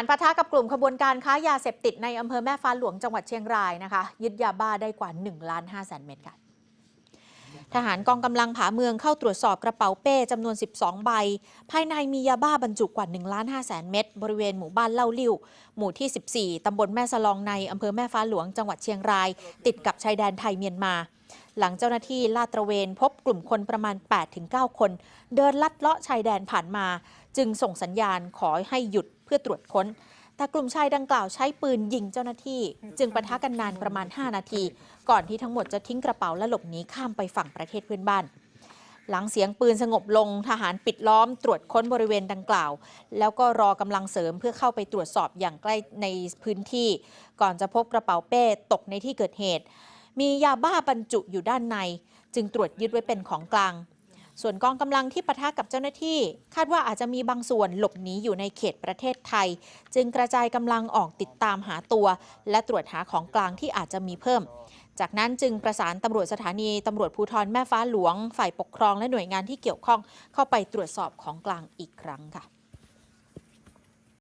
ารปะทะกับกลุ่มขบวนการค้ายาเสพติดในอำเภอแม่ฟ้าหลวงจังหวัดเชียงรายนะคะ ยึดยาบ้าได้กว่า1ล้าน5แสนเม็ดค่ะทหารกองกำลังผาเมืองเข้าตรวจสอบกระเป๋าเป้จำนวน 12 ใบ ภายในมียาบ้าบรรจุกว่า1ล้าน5แสนเม็ดบริเวณหมู่บ้านเล่าลิ่วหมู่ที่ 14 ตำบลแม่สลองในอำเภอแม่ฟ้าหลวงจังหวัดเชียงราย ติดกับชายแดนไทยเมียนมา หลังเจ้าหน้าที่ลาดตระเวนพบกลุ่มคนประมาณ 8-9 คน เดินลัดเลาะชายแดนผ่านมา จึงส่งสัญญาณขอให้หยุดเพื่อตรวจค้น แต่กลุ่มชายดังกล่าวใช้ปืนยิงเจ้าหน้าที่ จึงปะทะกันนานประมาณ 5 นาที ก่อนที่ทั้งหมดจะทิ้งกระเป๋าและหลบหนีข้ามไปฝั่งประเทศเพื่อนบ้านหลังเสียงปืนสงบลงทหารปิดล้อมตรวจค้นบริเวณดังกล่าว แล้วก็รอกำลังเสริมเพื่อเข้าไปตรวจสอบอย่างใกล้ในพื้นที่ ก่อนจะพบกระเป๋าเป้ตกในที่เกิดเหตุ มียาบ้าบรรจุอยู่ด้านใน จึงตรวจยึดไว้เป็นของกลาง ส่วนกองกำลังที่ปะทะกับเจ้าหน้าที่ คาดว่าอาจจะมีบางส่วนหลบหนีอยู่ในเขตประเทศไทย จึงกระจายกำลังออกติดตามหาตัว และตรวจหาของกลางที่อาจจะมีเพิ่ม จากนั้นจึงประสานตำรวจสถานีตำรวจภูธรแม่ฟ้าหลวง ฝ่ายปกครองและหน่วยงานที่เกี่ยวข้องเข้าไปตรวจสอบของกลางอีกครั้งค่ะ